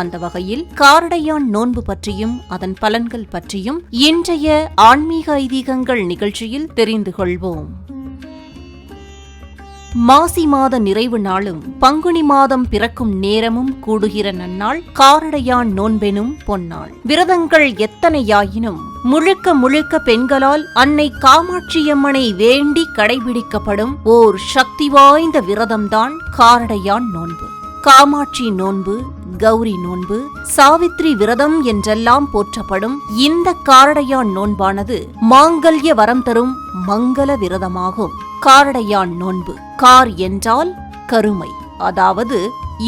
அந்த வகையில் காரடையான் நோன்பு பற்றியும் அதன் பலன்கள் பற்றியும் இன்றைய ஆன்மீக ஐதீகங்கள் நிகழ்ச்சியில் தெரிந்து கொள்வோம். மாசி மாத நிறைவு நாளும் பங்குனி மாதம் பிறக்கும் நேரமும் கூடுகிற நன்னாள் காரடையான் நோன்பெனும் பொன்னாள். விரதங்கள் எத்தனையாயினும் முழுக்க முழுக்க பெண்களால் அன்னை காமாட்சியம்மனை வேண்டி கடைபிடிக்கப்படும் ஓர் சக்தி வாய்ந்த விரதம்தான் காரடையான் நோன்பு. காமாட்சி நோன்பு கௌரி நோன்பு சாவித்ரி விரதம் என்றெல்லாம் போற்றப்படும் இந்த காரடையான் நோன்பானது மாங்கல்ய வரம் தரும் மங்கள விரதமாகும். காரடையான் நோன்பு கார் என்றால் கருமை அதாவது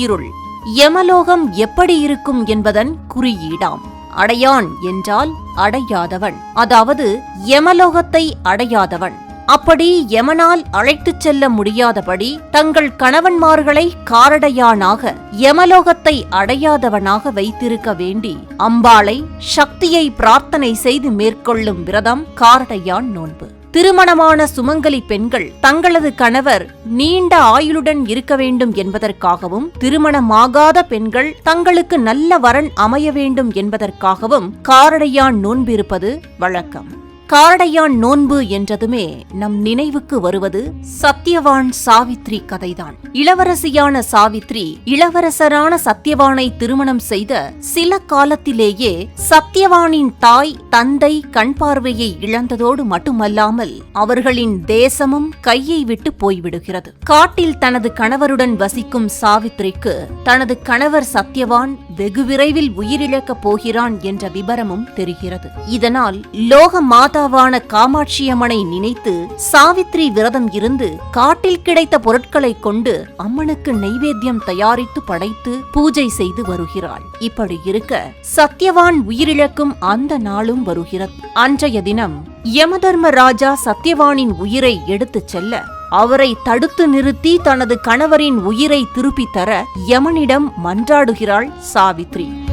இருள். யமலோகம் எப்படி இருக்கும் என்பதன் குறியீடாம். அடையான் என்றால் அடையாதவன் அதாவது யமலோகத்தை அடையாதவன் அப்படி யமனால் அழைத்துச் செல்ல முடியாதபடி தங்கள் கணவன்மார்களை காரடையானாக யமலோகத்தை அடையாதவனாக வைத்திருக்க வேண்டி அம்பாளை சக்தியை பிரார்த்தனை செய்து மேற்கொள்ளும் விரதம் காரடையான் நோன்பு. திருமணமான சுமங்கலி பெண்கள் தங்களது கணவர் நீண்ட ஆயுளுடன் இருக்க வேண்டும் என்பதற்காகவும் திருமணமாகாத பெண்கள் தங்களுக்கு நல்ல வரன் அமைய வேண்டும் என்பதற்காகவும் காரடையான் நோன்பிருப்பது வழக்கம். காரடையான் நோன்பு என்றதுமே நம் நினைவுக்கு வருவது சத்தியவான் சாவித்ரி கதைதான். இளவரசியான சாவித்ரி இளவரசரான சத்தியவானை திருமணம் செய்த சில காலத்திலேயே சத்தியவானின் தாய் தந்தை கண் பார்வையை இழந்ததோடு மட்டுமல்லாமல் அவர்களின் தேசமும் கையை விட்டு போய்விடுகிறது. காட்டில் தனது கணவருடன் வசிக்கும் சாவித்ரிக்கு தனது கணவர் சத்தியவான் வெகு விரைவில் உயிரிழக்கப் போகிறான் என்ற விபரமும் தெரிகிறது. இதனால் லோக மாதாவான காமாட்சியம்மனை நினைத்து சாவித்ரி விரதம் இருந்து காட்டில் கிடைத்த பொருட்களை கொண்டு அம்மனுக்கு நைவேத்தியம் தயாரித்து படைத்து பூஜை செய்து வருகிறாள். இப்படி இருக்க சத்யவான் உயிரிழக்கும் அந்த நாளும் வருகிறது. அன்றைய தினம் யமதர்ம ராஜா சத்யவானின் உயிரை எடுத்துச் செல்ல அவரை தடுத்து நிறுத்தி தனது கணவரின் உயிரை திருப்பித் தர யமனிடம் மன்றாடுகிறாள் சாவித்ரி.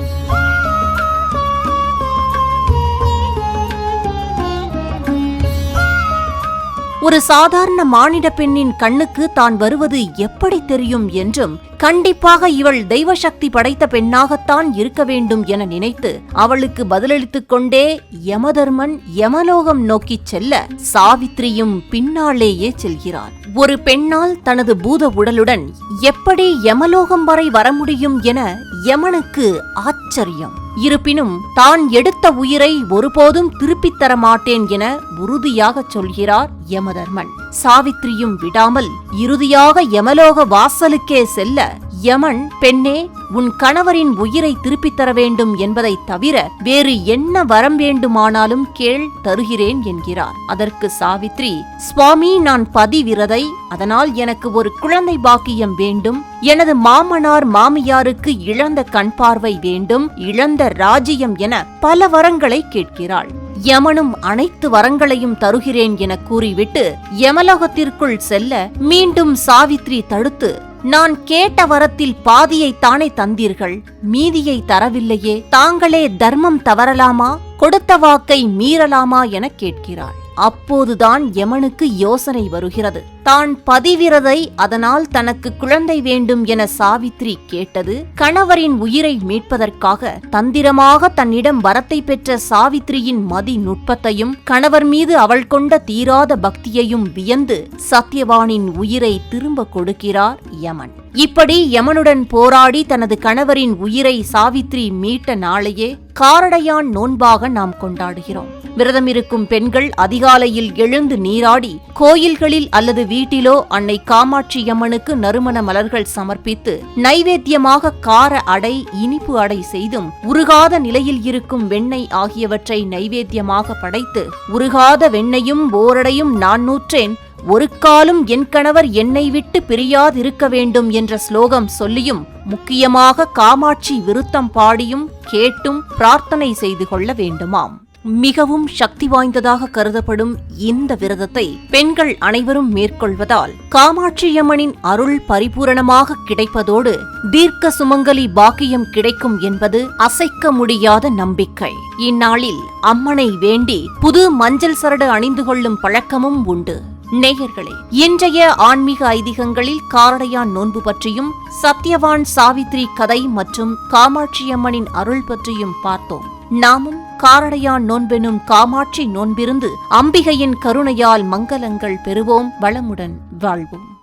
ஒரு சாதாரண மானிட பெண்ணின் கண்ணுக்கு தான் வருவது எப்படி தெரியும் என்றும் கண்டிப்பாக இவள் தெய்வ சக்தி படைத்த பெண்ணாகத்தான் இருக்க வேண்டும் என நினைத்து அவளுக்கு பதிலளித்துக் கொண்டே யமதர்மன் யமலோகம் நோக்கிச் செல்ல சாவித்ரியும் பின்னாலேயே செல்கிறார் ஒரு பெண்ணால் தனது பூத உடலுடன் எப்படி யமலோகம் வரை வர முடியும் என யமனுக்கு ஆச்சரியம். இருப்பினும் தான் எடுத்த உயிரை ஒருபோதும் திருப்பித் தர மாட்டேன் என உறுதியாகச் சொல்கிறார் யமதர்மன். சாவித்ரியும் விடாமல் இறுதியாக யமலோக வாசலுக்கே செல்ல யமன் பெண்ணே உன் கணவரின் உயிரை திருப்பித் தர வேண்டும் என்பதைத் தவிர வேறு என்ன வரம் வேண்டுமானாலும் கேள் தருகிறேன் என்கிறார். அதற்கு சாவித்ரி சுவாமி நான் பதிவிரதை அதனால் எனக்கு ஒரு குழந்தை பாக்கியம் வேண்டும். எனது மாமனார் மாமியாருக்கு இழந்த கண் பார்வை வேண்டும். இழந்த ராஜ்யம் என பல வரங்களை கேட்கிறாள். யமனும் அனைத்து வரங்களையும் தருகிறேன் என கூறிவிட்டு யமலோகத்திற்குள் செல்ல மீண்டும் சாவித்ரி தடுத்து நான் கேட்ட வரத்தில் பாதியை தானே தந்தீர்கள் மீதியை தரவில்லையே தாங்களே தர்மம் தவறலாமா கொடுத்த வாக்கை மீறலாமா என கேட்கிறாள். அப்போதுதான் யமனுக்கு யோசனை வருகிறது. தான் பதிவிரதை அதனால் தனக்கு குழந்தை வேண்டும் என சாவித்ரி கேட்டது. கணவரின் உயிரை மீட்பதற்காக தந்திரமாக தன்னிடம் வரத்தை பெற்ற சாவித்ரியின் மதி நுட்பத்தையும் கணவர் மீது அவள் கொண்ட தீராத பக்தியையும் வியந்து சத்யவானின் உயிரை திரும்ப கொடுக்கிறார் யமன். இப்படி யமனுடன் போராடி தனது கணவரின் உயிரை சாவித்ரி மீட்ட நாளையே காரடையான் நோன்பாக நாம் கொண்டாடுகிறோம். விரதமிருக்கும் பெண்கள் அதிகாலையில் எழுந்து நீராடி கோயில்களில் அல்லது வீட்டிலோ அன்னை காமாட்சியம்மனுக்கு நறுமண மலர்கள் சமர்ப்பித்து நைவேத்தியமாக கார அடை இனிப்பு அடை செய்தும் உருகாத நிலையில் இருக்கும் வெண்ணெய் ஆகியவற்றை நைவேத்தியமாக படைத்து உருகாத வெண்ணையும் ஓரடையும் நான் நூற்றேன். ஒரு காலும் என் கணவர் என்னை விட்டு பிரியாதிருக்க வேண்டும் என்ற ஸ்லோகம் சொல்லியும் முக்கியமாக காமாட்சி விருத்தம் பாடியும் கேட்டும் பிரார்த்தனை செய்து கொள்ள வேண்டுமாம். மிகவும் சக்தி வாய்ந்ததாக கருதப்படும் இந்த விரதத்தை பெண்கள் அனைவரும் மேற்கொள்வதால் காமாட்சியம்மனின் அருள் பரிபூரணமாக கிடைப்பதோடு தீர்க்க சுமங்கலி பாக்கியம் கிடைக்கும் என்பது அசைக்க முடியாத நம்பிக்கை. இந்நாளில் அம்மனை வேண்டி புது மஞ்சள் சரடு அணிந்து கொள்ளும் பழக்கமும் உண்டு. நேயர்களே இன்றைய ஆன்மீக ஐதீகங்களில் காரடையான் நோன்பு பற்றியும் சத்யவான் சாவித்ரி கதை மற்றும் காமாட்சியம்மனின் அருள் பற்றியும் பார்த்தோம். நாமும் காரடையான் நோன்பெனும் காமாட்சி நோன்பிருந்து அம்பிகையின் கருணையால் மங்களங்கள் பெறுவோம். வளமுடன் வாழ்வோம்.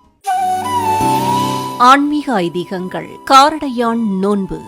ஆன்மீக ஐதீகங்கள். காரடையான் நோன்பு.